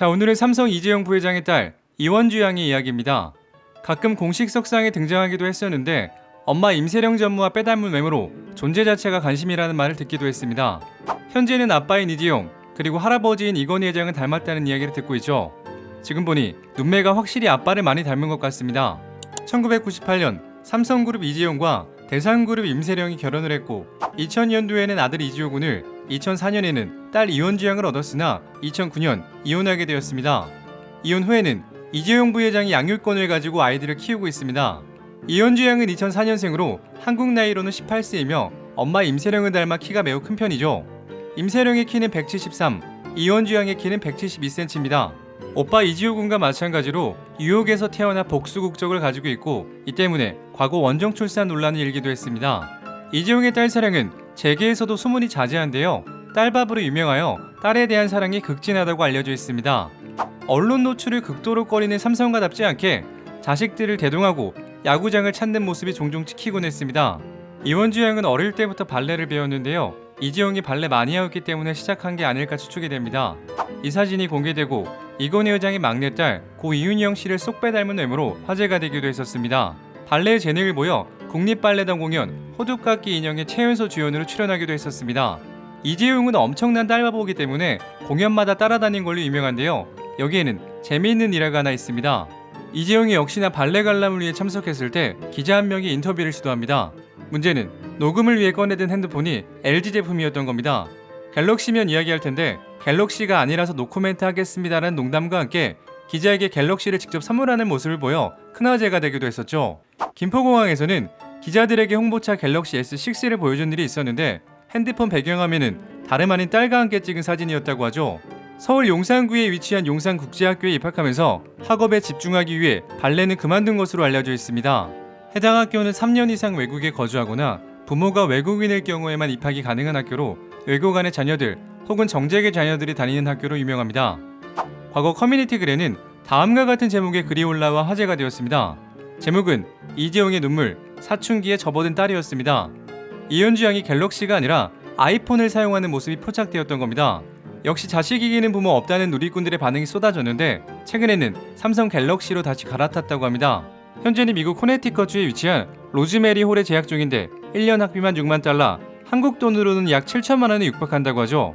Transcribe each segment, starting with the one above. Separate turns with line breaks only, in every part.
자, 오늘은 삼성 이재용 부회장의 딸 이원주 양의 이야기입니다. 가끔 공식 석상에 등장하기도 했었는데 엄마 임세령 전무와 빼닮은 외모로 존재 자체가 관심이라는 말을 듣기도 했습니다. 현재는 아빠인 이재용 그리고 할아버지인 이건희 회장은 닮았다는 이야기를 듣고 있죠. 지금 보니 눈매가 확실히 아빠를 많이 닮은 것 같습니다. 1998년 삼성그룹 이재용과 대상그룹 임세령이 결혼을 했고 2000년도에는 아들 이지호 군을 2004년에는 딸 이원주 양을 얻었으나 2009년 이혼하게 되었습니다. 이혼 후에는 이재용 부회장이 양육권을 가지고 아이들을 키우고 있습니다. 이현주 양은 2004년생으로 한국 나이로는 18세이며 엄마 임세령을 닮아 키가 매우 큰 편이죠. 임세령의 키는 173, 이현주 양의 키는 172cm입니다. 오빠 이지호 군과 마찬가지로 뉴욕에서 태어나 복수 국적을 가지고 있고 이 때문에 과거 원정 출산 논란을 일기도 했습니다. 이재용의 딸 사랑은 재계에서도 소문이 자제한데요. 딸밥으로 유명하여 딸에 대한 사랑이 극진하다고 알려져 있습니다. 언론 노출을 극도로 꺼리는 삼성과답지 않게 자식들을 대동하고 야구장을 찾는 모습이 종종 찍히곤 했습니다. 이원주 양은 어릴 때부터 발레를 배웠는데요. 이지용이 발레 마니아였기 때문에 시작한 게 아닐까 추측이 됩니다. 이 사진이 공개되고 이건희 회장의 막내딸 고 이윤영 씨를 쏙 빼닮은 외모로 화제가 되기도 했었습니다. 발레의 재능을 보여 국립발레단 공연 호두깎이 인형의 최연소 주연으로 출연하기도 했었습니다. 이재용은 엄청난 딸바보기 때문에 공연마다 따라다닌 걸로 유명한데요. 여기에는 재미있는 일화가 하나 있습니다. 이재용이 역시나 발레 관람을 위해 참석했을 때 기자 한 명이 인터뷰를 시도합니다. 문제는 녹음을 위해 꺼내든 핸드폰이 LG 제품이었던 겁니다. 갤럭시면 이야기할 텐데 갤럭시가 아니라서 노코멘트 하겠습니다라는 농담과 함께 기자에게 갤럭시를 직접 선물하는 모습을 보여 큰 화제가 되기도 했었죠. 김포공항에서는 기자들에게 홍보차 갤럭시 S6를 보여준 일이 있었는데 핸드폰 배경화면은 다름 아닌 딸과 함께 찍은 사진이었다고 하죠. 서울 용산구에 위치한 용산국제학교에 입학하면서 학업에 집중하기 위해 발레는 그만둔 것으로 알려져 있습니다. 해당 학교는 3년 이상 외국에 거주하거나 부모가 외국인일 경우에만 입학이 가능한 학교로 외국 안의 자녀들 혹은 정재계 자녀들이 다니는 학교로 유명합니다. 과거 커뮤니티 글에는 다음과 같은 제목의 글이 올라와 화제가 되었습니다. 제목은 이재용의 눈물, 사춘기에 접어든 딸이었습니다. 이현주 양이 갤럭시가 아니라 아이폰을 사용하는 모습이 포착되었던 겁니다. 역시 자식 이기는 부모 없다는 누리꾼들의 반응이 쏟아졌는데 최근에는 삼성 갤럭시로 다시 갈아탔다고 합니다. 현재는 미국 코네티컷주에 위치한 로즈메리 홀에 재학 중인데 1년 학비만 6만 달러, 한국 돈으로는 약 7천만 원에 육박한다고 하죠.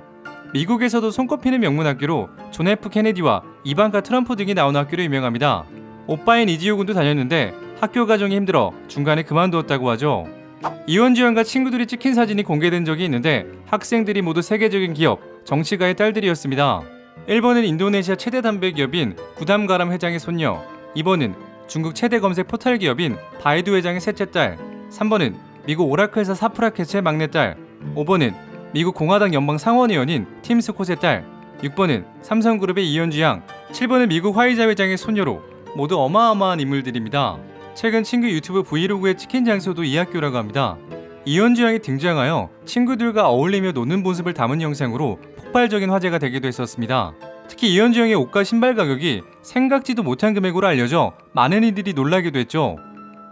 미국에서도 손꼽히는 명문 학교로 존 F 케네디와 이방카 트럼프 등이 나온 학교로 유명합니다. 오빠인 이지호 군도 다녔는데 학교 가정이 힘들어 중간에 그만두었다고 하죠. 이원주 양과 친구들이 찍힌 사진이 공개된 적이 있는데 학생들이 모두 세계적인 기업, 정치가의 딸들이었습니다. 1번은 인도네시아 최대 담배 기업인 구담가람 회장의 손녀, 2번은 중국 최대 검색 포털 기업인 바이두 회장의 셋째 딸, 3번은 미국 오라클사 사프라켓의 막내딸, 5번은 미국 공화당 연방 상원의원인 팀 스콧의 딸, 6번은 삼성그룹의 이현주 양, 7번은 미국 화이자 회장의 손녀로 모두 어마어마한 인물들입니다. 최근 친구 유튜브 브이로그에 찍힌 장소도 이 학교라고 합니다. 이현주 양이 등장하여 친구들과 어울리며 노는 모습을 담은 영상으로 폭발적인 화제가 되기도 했었습니다. 특히 이현주 양의 옷과 신발 가격이 생각지도 못한 금액으로 알려져 많은 이들이 놀라기도 했죠.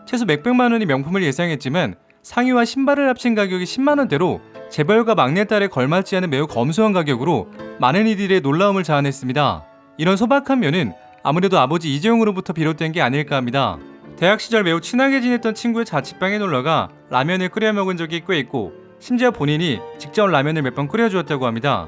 최소 몇백만 원의 명품을 예상했지만 상의와 신발을 합친 가격이 10만 원대로 재벌과 막내딸에 걸맞지 않은 매우 검소한 가격으로 많은 이들의 놀라움을 자아냈습니다. 이런 소박한 면은 아무래도 아버지 이재용으로부터 비롯된 게 아닐까 합니다. 대학 시절 매우 친하게 지냈던 친구의 자취방에 놀러가 라면을 끓여 먹은 적이 꽤 있고 심지어 본인이 직접 라면을 몇 번 끓여주었다고 합니다.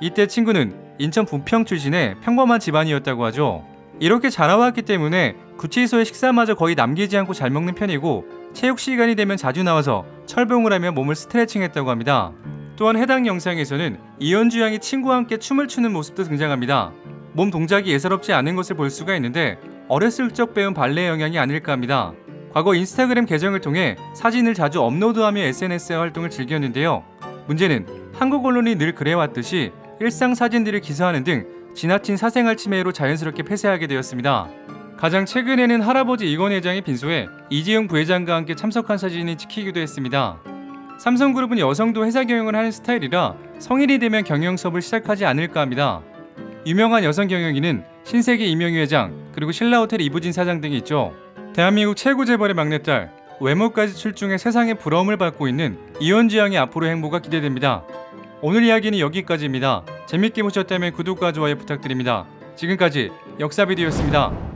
이때 친구는 인천 부평 출신의 평범한 집안이었다고 하죠. 이렇게 자라왔기 때문에 구치소의 식사마저 거의 남기지 않고 잘 먹는 편이고 체육 시간이 되면 자주 나와서 철봉을 하며 몸을 스트레칭했다고 합니다. 또한 해당 영상에서는 이현주 양이 친구와 함께 춤을 추는 모습도 등장합니다. 몸 동작이 예사롭지 않은 것을 볼 수가 있는데 어렸을 적 배운 발레 영향이 아닐까 합니다. 과거 인스타그램 계정을 통해 사진을 자주 업로드하며 SNS의 활동을 즐겼는데요. 문제는 한국 언론이 늘 그래왔듯이 일상 사진들을 기사하는 등 지나친 사생활 침해로 자연스럽게 폐쇄하게 되었습니다. 가장 최근에는 할아버지 이건 회장의 빈소에 이재용 부회장과 함께 참석한 사진이 찍히기도 했습니다. 삼성그룹은 여성도 회사 경영을 하는 스타일이라 성인이 되면 경영 수업을 시작하지 않을까 합니다. 유명한 여성 경영인은 신세계 이명희 회장 그리고 신라호텔 이부진 사장 등이 있죠. 대한민국 최고 재벌의 막내딸 외모까지 출중해 세상의 부러움을 받고 있는 이현주 양의 앞으로 행보가 기대됩니다. 오늘 이야기는 여기까지입니다. 재밌게 보셨다면 구독과 좋아요 부탁드립니다. 지금까지 역사비디오였습니다.